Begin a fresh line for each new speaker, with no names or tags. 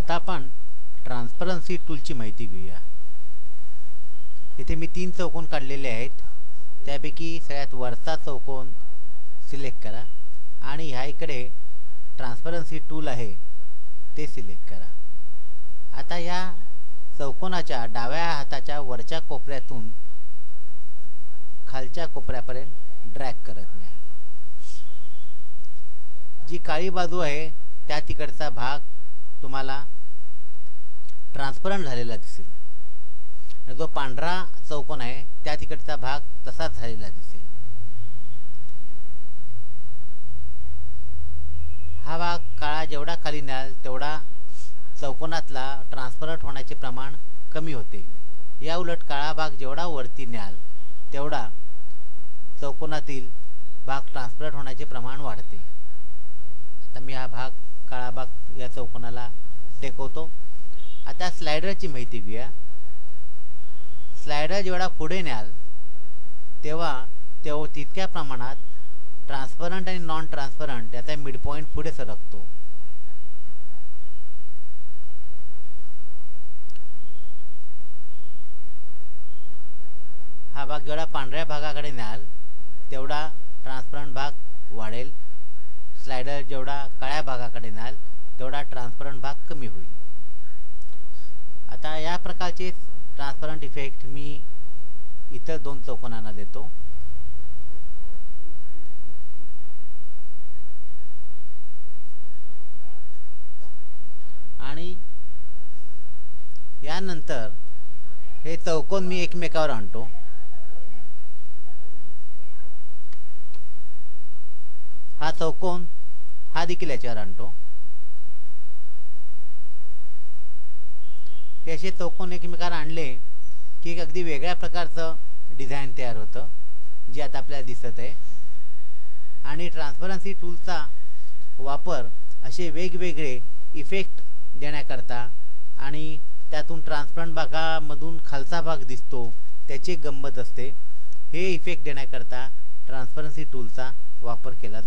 आता आपण ट्रान्सपरन्सी टूलची माहिती घेऊया. इथे मी तीन चौकोन काढलेले आहेत. त्यापैकी सगळ्यात वरचा चौकोन सिलेक्ट करा आणि ह्या इकडे ट्रान्सपरन्सी टूल आहे ते सिलेक्ट करा. आता या चौकोनाच्या डाव्या हाताच्या वरच्या कोपऱ्यातून खालच्या कोपऱ्यापर्यंत ड्रॅग करत न्या जी काळी बाजू आहे त्या तिकडचा भाग तुम्हाला ट्रान्सपरंट झालेला दिसेल. आणि जो पांढरा चौकोन आहे त्या तिकडचा भाग तसाच झालेला दिसेल. हा भाग काळा जेवढा खाली न्याल तेवढा चौकोनातला ट्रान्सपरंट होण्याचे प्रमाण कमी होते. या उलट काळा भाग जेवढा वरती न्याल तेवढा चौकोनातील भाग ट्रान्सपरंट होण्याचे प्रमाण वाढते. आता मी हा भाग काळा भाग या चौकोनाला टेकवतो. आता स्लायडरची माहिती घेऊया. स्लायडर जेवढा पुढे न्याल तेव्हा तेव्हा तितक्या प्रमाणात ट्रान्सपरंट आणि नॉन ट्रान्सपरंट याचा मिड पॉईंट पुढे सरकतो. हा भाग जेवढा पांढऱ्या भागाकडे न्याल तेवढा ट्रान्सपरंट भाग वाढेल. स्लायडर जेवढा काळ्या भागाकडे न्याल तेवढा ट्रान्सपरंट भाग कमी होईल. आता या प्रकारचे ट्रान्सपरंट इफेक्ट मी इतर दोन चौकोनांना देतो. आणि यानंतर हे चौकोन मी एकमेकावर आणतो. हा चौकोन हा देखील याच्यावर आणतो. ते असे चौकोन एकमेकाला आणले की एक अगदी वेगळ्या प्रकारचं डिझाईन तयार होतं जे आता आपल्याला दिसत आहे. आणि ट्रान्सपरन्सी टूलचा वापर असे वेगवेगळे इफेक्ट देण्याकरता आणि त्यातून ट्रान्सपरंट भागामधून खालचा भाग दिसतो त्याची गंमत असते. हे इफेक्ट देण्याकरता ट्रान्सपरन्सी टूलचा वापर केला